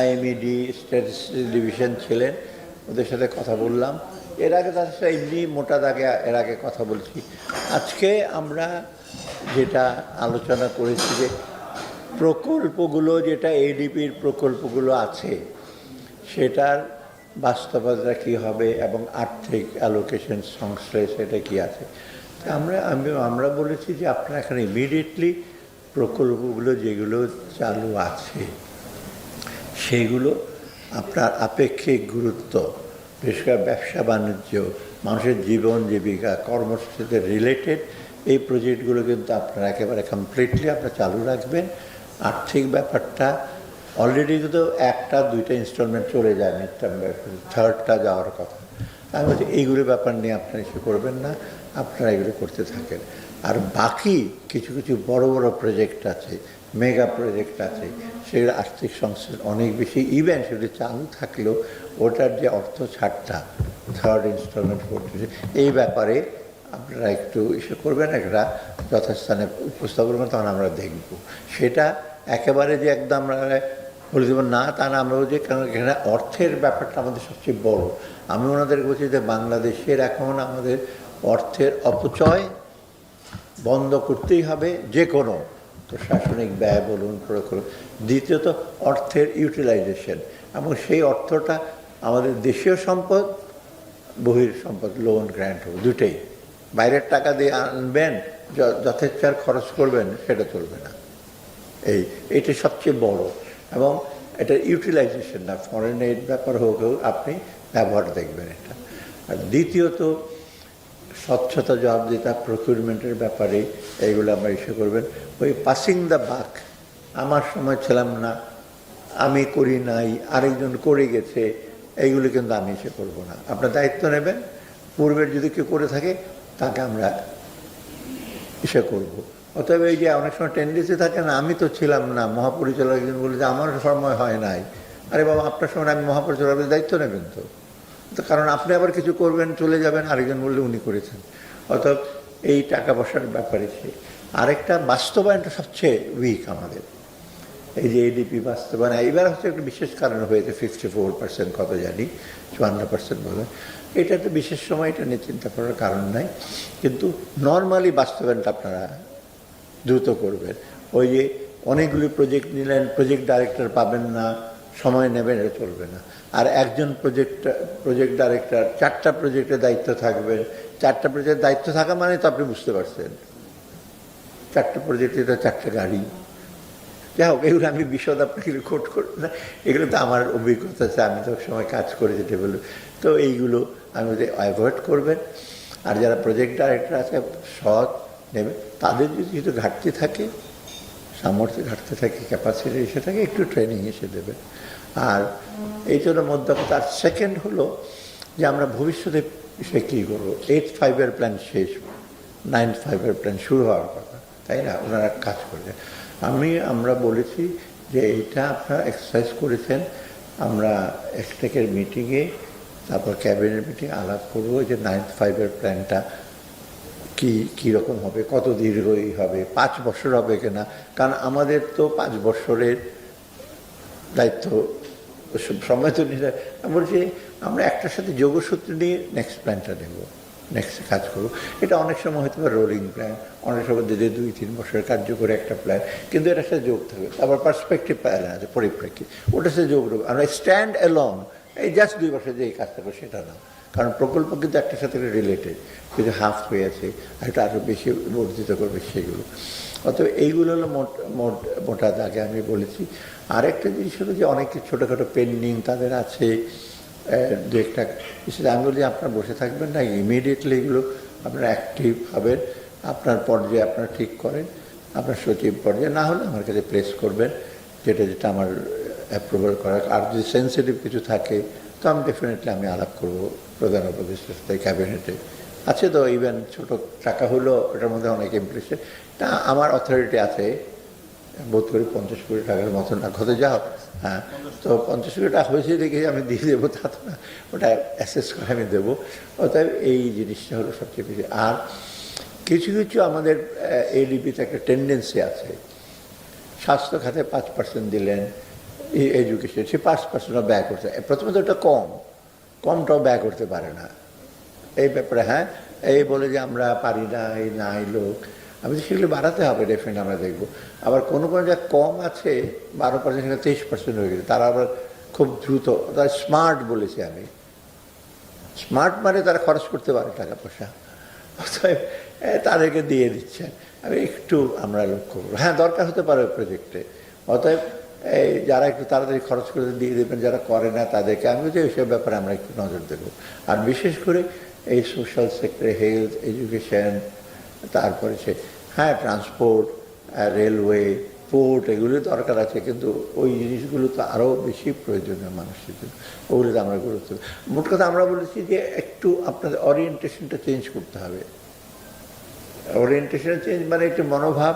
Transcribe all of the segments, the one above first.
IMED statistics division ছিলেন, ওদের সাথে কথা বললাম। এর আগে তাদের সাথে এমনি মোটা দাগে, এর আগে কথা বলছি। আজকে আমরা যেটা আলোচনা করেছি যে প্রকল্পগুলো, যেটা এডিপির প্রকল্পগুলো আছে, সেটার বাস্তবতা কী হবে এবং আর্থিক অ্যালোকেশন সংশ্লেষ এটা কী আছে? আমরা, আমি, আমরা বলেছি যে আপনারা এখানে ইমিডিয়েটলি প্রকল্পগুলো যেগুলো চালু আছে সেইগুলো আপনার আপেক্ষিক গুরুত্ব, বিশেষ করে ব্যবসা বাণিজ্য, মানুষের জীবন, জীবিকা কর্মসূচিতে রিলেটেড এই প্রজেক্টগুলো কিন্তু আপনারা একেবারে কমপ্লিটলি আপনারা চালু রাখবেন। আর্থিক ব্যাপারটা অলরেডি তো একটা, দুইটা ইনস্টলমেন্ট চলে যায় মিড টার্ম থার্ডটা যাওয়ার কথা, আমি বলছি এইগুলো ব্যাপার নিয়ে আপনারা ইস্যু করবেন না, আপনারা এগুলো করতে থাকেন। আর বাকি কিছু কিছু বড় বড় প্রজেক্ট আছে মেগা প্রজেক্ট আছে সেগুলো আর্থিক সংস্থান অনেক বেশি ইভেন সেগুলি চালু থাকলেও ওটার যে অর্থ ছাড়টা থার্ড ইনস্টলমেন্ট ফোর্থ এই ব্যাপারে আপনারা একটু ইস্যু করবেন, একটা যথাস্থানে উপস্থাপন করবেন তখন আমরা দেখব। সেটা একেবারে যে একদম আমরা বলে দেবো না, তা না, আমরা বলছি কারণ এখানে অর্থের ব্যাপারটা আমাদের সবচেয়ে বড়। আমি ওনাদেরকে বলছি যে বাংলাদেশের এখন আমাদের অর্থের অপচয় বন্ধ করতেই হবে যে কোনো প্রশাসনিক ব্যয় বলুন, প্রয়োগ করুন। দ্বিতীয়ত, অর্থের ইউটিলাইজেশন এবং সেই অর্থটা আমাদের দেশীয় সম্পদ, বহির সম্পদ লোন গ্র্যান্ট হবে দুটোই বাইরের টাকা দিয়ে আনবেন, য- যথেচ্ছ আর খরচ করবেন, সেটা চলবে না। এই, এটা সবচেয়ে বড় এবং এটা ইউটিলাইজেশন না ফরেন এইড ব্যাপার হোক হোক, আপনি ব্যবহার দেখবেন এটা। আর দ্বিতীয়ত স্বচ্ছতা জবাবদিহিতা প্রকিউরমেন্টের ব্যাপারে এইগুলো আমরা ইস্যু করবেন। ওই পাসিং দ্য বাক আমার সময় ছিলাম না, আমি করি নাই, আরেকজন করে গেছে, এইগুলো কিন্তু আমি ইসে করব না। আপনার দায়িত্ব নেবেন, পূর্বের যদি কেউ করে থাকে, তাকে আমরা ইসে করব। অতএব এই যে অনেক সময় টেন্ডেন্সি থাকে না, আমি তো ছিলাম না, মহাপরিচালক একজন বলে যে আমার সময় হয় নাই। আরে বাবা, আপনার সময় আমি মহাপরিচালকের দায়িত্ব নেবেন তো? কারণ আপনি আবার কিছু করবেন, চলে যাবেন, আরেকজন বললে উনি করেছেন। অর্থাৎ এই টাকা পয়সার ব্যাপারে সে। আরেকটা বাস্তবায়নটা সবচেয়ে উইক আমাদের। এই যে এডিপি বাস্তবায়ন, এইবার হচ্ছে একটা বিশেষ কারণে হয়েছে ফিফটি ফোর পার্সেন্ট কত জানি, চুয়ান্ন পার্সেন্ট বলে এটা তো বিশেষ সময় এটা নিয়ে চিন্তা করার কারণ নাই। কিন্তু নর্মালি বাস্তবায়নটা আপনারা দ্রুত করবেন। ওই যে অনেকগুলি প্রজেক্ট নিলেন প্রজেক্ট ডাইরেক্টর পাবেন না সময় নেবেন চলবে না। আর একজন প্রজেক্ট প্রজেক্ট ডাইরেক্টর চারটা প্রজেক্টের দায়িত্ব থাকবে চারটা প্রজেক্টের দায়িত্ব থাকা মানে তো আপনি বুঝতে পারছেন। চারটা প্রজেক্টে তো চারটে গাড়ি। যাই হোক, এগুলো আমি বিশদ আপনাকে রেকর্ড করব না, এগুলো তো আমার অভিজ্ঞতা আছে, আমি তো সময় কাজ করে যেতে বলি তো এইগুলো আমি অ্যাভয়েড করবেন। আর যারা প্রজেক্ট ডাইরেক্টর আছে, সৎ নেবে তাদের যদি কিছু ঘাটতি থাকে সামর্থ্য ঘাটতে থাকে ক্যাপাসিটি এসে থাকে, একটু ট্রেনিং এসে দেবে। আর এই জন্য মধ্যে তার সেকেন্ড হলো যে আমরা ভবিষ্যতে সে কী করব? এইট ফাইভের প্ল্যান শেষ নাইন ফাইভের প্ল্যান শুরু হওয়ার কথা, তাই না? ওনারা কাজ করছেন আমি, আমরা বলেছি যে এইটা আপনারা এক্সারসাইজ করেছেন, আমরা এক্সটেকের মিটিংয়ে তারপর ক্যাবিনেট মিটিং আলাপ করব যে নাইন্থ ফাইভের প্ল্যানটা কি কীরকম হবে? কত দীর্ঘই হবে? পাঁচ বছর হবে কিনা? কারণ আমাদের তো পাঁচ বছরের দায়িত্ব সময় তো আমি বলছি, আমরা একটার সাথে যোগসূত্র নিয়ে নেক্সট প্ল্যানটা নেব নেক্সট কাজ করব। এটা অনেক সময় হতে পারে রোলিং প্ল্যান অনেক সময় দিতে দুই, তিন বছরের কার্যকরী একটা প্ল্যান কিন্তু এটার সাথে যোগ থাকবে তারপর পার্সপেক্টিভ প্ল্যান আছে পরিপ্রেক্ষিত। ওটার সাথে যোগ আমরা স্ট্যান্ড অ্যালং এই জাস্ট দুই বছর যে এই কাজটা করব সেটা না। কারণ প্রকল্প কিন্তু একটার সাথে রিলেটেড কিছু হাফ হয়ে আছে, আর একটা আরও বেশি বর্ধিত করবে সেগুলো। অতএব এইগুলো হলো মোট মোট, মোটা দাগে আমি বলেছি। আরেকটা জিনিস হলো যে অনেক ছোটোখাটো পেন্ডিং তাদের আছে দু একটা আমি বলি আপনার বসে থাকবেন না ইমিডিয়েটলি এগুলো আপনারা অ্যাক্টিভ হবেন, আপনার পর্যায়ে আপনারা ঠিক করেন, আপনার সচিব পর্যায়ে, না হলে আমার কাছে প্লেস করবেন, যেটা যেটা আমার অ্যাপ্রুভাল করা আর যদি সেন্সিটিভ কিছু থাকে তো আমি ডেফিনেটলি আমি আলাপ করব প্রধান উপদেষ্টার সাথে ক্যাবিনেটে আছে তো ইভেন ছোট টাকা হলো ওটার মধ্যে অনেক ইমপ্রেশন তা আমার অথরিটি আছে। বোধ করি পঞ্চাশ কোটি টাকার মতো না হতে যাও। হ্যাঁ তো পঞ্চাশ কোটি টাকা হয়েছে দেখে আমি দিয়ে দেবো, তা তো না। ওটা অ্যাসেস করে আমি দেবো। অতএব এই জিনিসটা হলো সবচেয়ে বেশি। আর কিছু কিছু আমাদের এডিপিতে একটা টেন্ডেন্সি আছে। স্বাস্থ্য খাতে পাঁচ পার্সেন্ট দিলেন। এডুকেশন সে পাঁচ পার্সেন্টও ব্যয় করতে প্রথমত এটা কম, কমটাও ব্যয় করতে পারে না। এই ব্যাপারে হ্যাঁ এই বলে যে আমরা পারি না, এই নাই লোক, আমি তো সেগুলো বাড়াতে হবে ডেফিনেট আমরা দেখব। আবার কোনো কোনো যা কম আছে, বারো পার্সেন্ট সেখানে তেইশ পার্সেন্ট হয়ে গেছে। তারা আবার খুব দ্রুত, তারা স্মার্ট বলেছি আমি। স্মার্ট মানে তারা খরচ করতে পারে টাকা পয়সা অতএব তাদেরকে দিয়ে দিচ্ছেন। আমি একটু আমরা লক্ষ্য করব। হ্যাঁ দরকার হতে পারে প্রজেক্টে অতএব এই যারা একটু তাড়াতাড়ি খরচ করে দিয়ে দেবেন, যারা করে না তাদেরকে আমি যে এইসব ব্যাপারে আমরা একটু নজর দেবো। আর বিশেষ করে এই সোশ্যাল সেক্টরে হেলথ এডুকেশন তারপরে সে হ্যাঁ ট্রান্সপোর্ট রেলওয়ে পোর্ট এগুলো দরকার আছে, কিন্তু ওই জিনিসগুলো তো আরও বেশি প্রয়োজনীয় মানুষের জন্য। ওগুলোতে আমরা গুরুত্ব। মোট কথা আমরা বলেছি যে একটু আপনাদের অরিয়েন্টেশনটা চেঞ্জ করতে হবে। ওরিয়েন্টেশন চেঞ্জ মানে একটু মনোভাব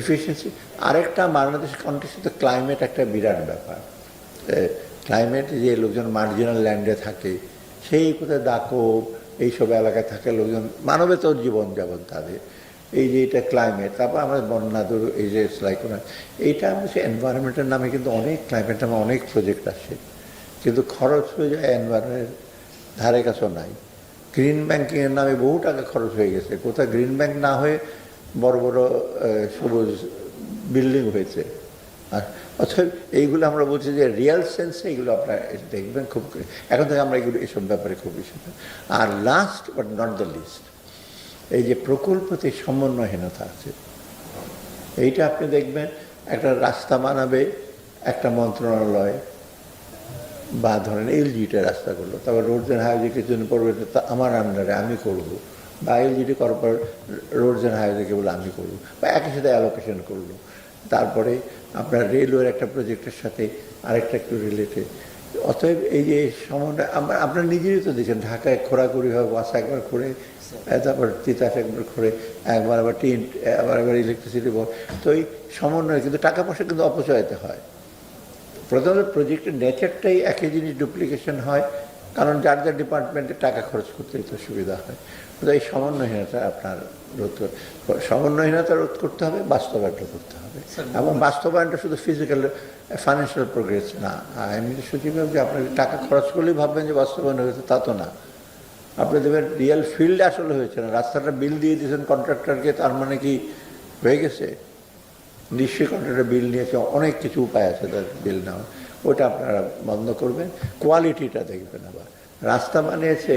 এফিসিয়েন্সি আরেকটা বাংলাদেশ কন্টেক্সে তো ক্লাইমেট একটা বিরাট ব্যাপার। ক্লাইমেট যে লোকজন মার্জিনাল ল্যান্ডে থাকে, সেই কোথায় দাকব এইসব এলাকায় থাকে লোকজন, মানবেতর জীবনযাপন তাদের। এই যে এটা ক্লাইমেট তারপর আমাদের বন্যা দূর, এই যে সাইক্লোন এইটা আমরা সে এনভায়রনমেন্টের নামে কিন্তু অনেক ক্লাইমেট নামে অনেক প্রজেক্ট আসে কিন্তু খরচ হয়ে যায় এনভায়রনমেন্টের ধারে কাছেও নাই। গ্রিন ব্যাংকিংয়ের নামে বহু টাকা খরচ হয়ে গেছে। কোথাও গ্রিন ব্যাংক না হয়ে বড় বড় সবুজ বিল্ডিং হয়েছে। আর এইগুলো আমরা বলছি যে রিয়েল সেন্সে এগুলো আপনারা দেখবেন খুব এখন থেকে আমরা এগুলো, এসব ব্যাপারে খুব বেশি আর last but not the least এই যে প্রকল্পতে সমন্বয়হীনতা আছে, এইটা আপনি দেখবেন, একটা রাস্তা বানাবে, একটা মন্ত্রণালয়, বা ধরেন এলজিটা রাস্তা করল, তারপর রোডস অ্যান্ড হাইওয়ে কিছু পড়বে, তা আমার আন্ডারে আমি করব। বা এলজিটি করার পর রোডস অ্যান্ড হাইওয়ে কেবল আমি করব। বা একই সাথে অ্যালোকেশন করল তারপরে আপনার রেলওয়ের একটা প্রজেক্টের সাথে আরেকটা একটু রিলেটেড অতএব এই যে সমন্বয় আপনার নিজেরই তো দেখছেন ঢাকায় খোরাখুরি হয় বাস একবার করে তারপর তিতাস একবার করে একবার আবার টিন আবার আবার ইলেকট্রিসিটি বল। তো এই সমন্বয় কিন্তু টাকা পয়সা কিন্তু অপচয়তে হয়। প্রথমত প্রজেক্টের নেচারটাই একই জিনিস ডুপ্লিকেশন হয় কারণ যার যার ডিপার্টমেন্টে টাকা খরচ করতে তো সুবিধা হয়। এই সমন্বয়হীনতা আপনার রোধ সমন্বয়হীনতা রোধ করতে হবে বাস্তবায়নটা করতে হবে। এবং বাস্তবায়নটা শুধু ফিজিক্যাল ফাইন্যান্সিয়াল প্রোগ্রেস না। এমনি সচিব যে আপনার টাকা খরচ করলেই ভাববেন যে বাস্তবায়ন হয়েছে তা তো না। আপনি দেখবেন রিয়েল ফিল্ড আসলে হয়েছে না। রাস্তাটা বিল দিয়ে দিয়েছেন কন্ট্রাক্টরকে তার মানে কি হয়ে গেছে? নিশ্চয়ই কন্ট্রাক্টর বিল নিয়েছে অনেক কিছু উপায় আছে তার বিল নেওয়া ওটা আপনারা বন্ধ করবেন। কোয়ালিটিটা দেখবেন আবার। রাস্তা বানিয়েছে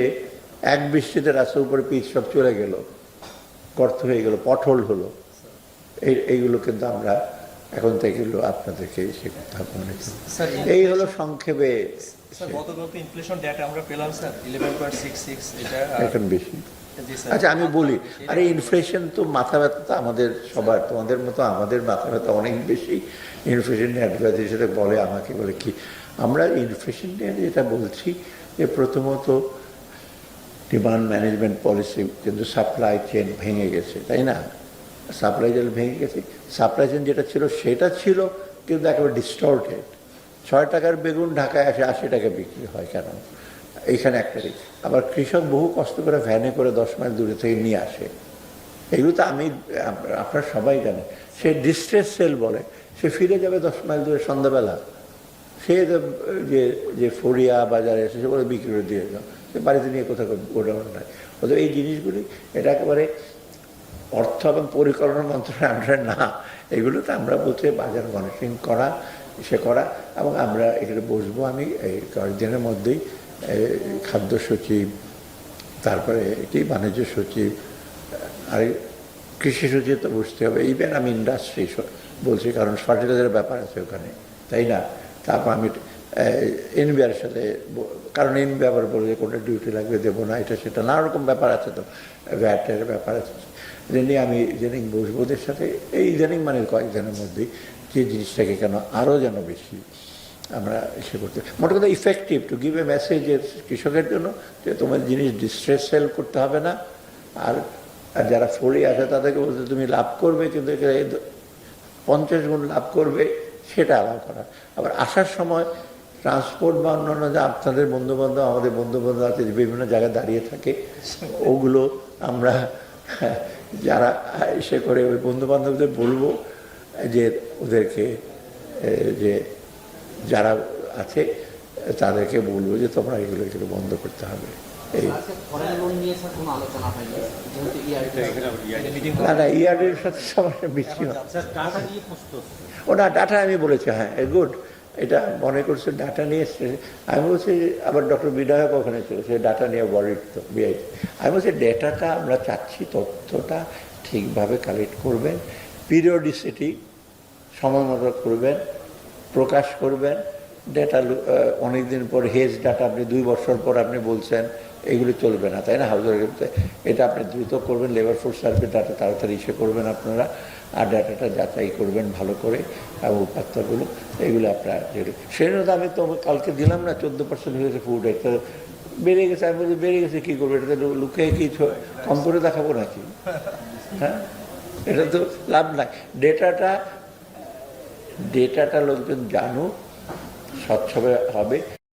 এক বৃষ্টিতে রাস্তার উপরে পিচ সব চলে গেল গর্ত হয়ে গেল পটহোল হলো। এই এইগুলো কিন্তু আমরা এখন থেকে আপনাদেরকে সে মনে এই হলো সংক্ষেপে এখন বেশি। আচ্ছা আমি বলি আরে ইনফ্লেশন তো মাথা ব্যথা তো আমাদের সবার তোমাদের মতো আমাদের মাথা ব্যথা অনেক বেশি। ইনফ্লেশন নিয়ে সাথে বলে আমাকে বলে কি আমরা ইনফ্লেশন নিয়ে যেটা বলছি যে প্রথমত ডিমান্ড ম্যানেজমেন্ট পলিসি কিন্তু সাপ্লাই চেন ভেঙে গেছে, তাই না? সাপ্লাই চেন ভেঙে গেছে। সাপ্লাই চেন যেটা ছিল, সেটা ছিল কিন্তু একেবারে ডিস্টর্টেড ছয় টাকার বেগুন ঢাকায় আসে, আশি টাকা বিক্রি হয় কেন? এইখানে একটা আবার কৃষক বহু কষ্ট করে ভ্যানে করে দশ মাইল দূরে থেকে নিয়ে আসে। এগুলো তো আমি আপ- আপনারা সবাই জানে সে ডিস্ট্রেস সেল বলে, সে ফিরে যাবে দশ মাইল দূরে সন্ধ্যাবেলা। সে যে যে ফরিয়া বাজারে এসে সে বলে বিক্রি করে দিয়ে যাও। বাড়িতে নিয়ে কোথাও গোডাউন নাই। অথবা এই জিনিসগুলি এটা একেবারে অর্থ এবং পরিকল্পনা মন্ত্রণালয়ের আন্ডারে না, এগুলো তো আমরা বলছি বাজার মনিটরিং করা, সে করা এবং আমরা এখানে বসবো আমি এই কয়েকদিনের মধ্যেই। খাদ্য সচিব, তারপরে এটি বাণিজ্য সচিব, আর কৃষি সচিব তো বুঝতে হবে। ইভেন আমি ইন্ডাস্ট্রি বলছি, কারণ ফার্টিলাইজারের ব্যাপার আছে ওখানে, তাই না? তারপর আমি এনবিআর সাথে কারণ এনবি বলে কোনটা ডিউটি লাগবে, দেবো না, এটা সেটা নানা রকম ব্যাপার আছে তো ভ্যাটের ব্যাপার আছে। জেনে আমি ইদানিং বসবো ওদের সাথে, এই ইদানিং মানে কয়েকজনের মধ্যেই যে জিনিসটাকে কেন আরও যেন বেশি আমরা সে করতে, মোট কথা effective to give a message কৃষকের জন্য যে তোমার জিনিস ডিস্ট্রেস সেল করতে হবে না, আর আর যারা ফড়ি আছে তাদেরকে বলতে তুমি লাভ করবে, কিন্তু পঞ্চাশ গুণ লাভ করবে, সেটা আলাদা করা। আবার আসার সময় ট্রান্সপোর্ট বা অন্যান্য যে আপনাদের বন্ধুবান্ধব আমাদের বন্ধুবান্ধব আছে যে বিভিন্ন জায়গায় দাঁড়িয়ে থাকে ওগুলো আমরা যারা এসে করে ওই বন্ধুবান্ধবদের বলব যে ওদেরকে যে যারা আছে তাদেরকে বলব যে তোমরা এগুলো এগুলো বন্ধ করতে হবে। এই আজকে ফরেন লোন নিয়ে স্যার কোনো আলোচনা হয়নি? যেহেতু ইআরডি মিটিং না না ইয়ার্ডের সাথে সবার প্রস্তুত ও না ডাটা আমি বলেছি হ্যাঁ গুড এটা মনে করছে ডাটা নিয়ে এসছে। আমি বলছি, আবার ডক্টর বিনায়ক ওখানে ছিল, সে ডাটা নিয়ে ওয়ারিড তো বিআই আমি বলছি ডেটাটা আমরা চাচ্ছি, তথ্যটা ঠিকভাবে কালেক্ট করবেন পিরিয়ডিসিটি সময় মতো করবেন, প্রকাশ করবেন ডেটা অনেক দিন পর হেজ ডাটা আপনি দুই বছর পর আপনি বলছেন, এগুলো চলবে না, তাই না? হাউজার এটা আপনি দ্রুত করবেন লেবার ফোর্স সার্ভে ডাটা তাড়াতাড়ি ইসে করবেন আপনারা। আর ডাটাটা যাচাই করবেন ভালো করে এবং উপাত্তগুলো, এগুলো আপনার তো আমি তো কালকে দিলাম না, চোদ্দ পার্সেন্ট হয়েছে ফুড একটা বেড়ে গেছে, আমি বলছি বেড়ে গেছে, কী করব? এটা তো লুকে কি কম করে দেখাবো নাকি? হ্যাঁ? এটা তো লাভ নাই। ডেটাটা ডেটাটা লোকজন জানুক স্বচ্ছভাবে হবে।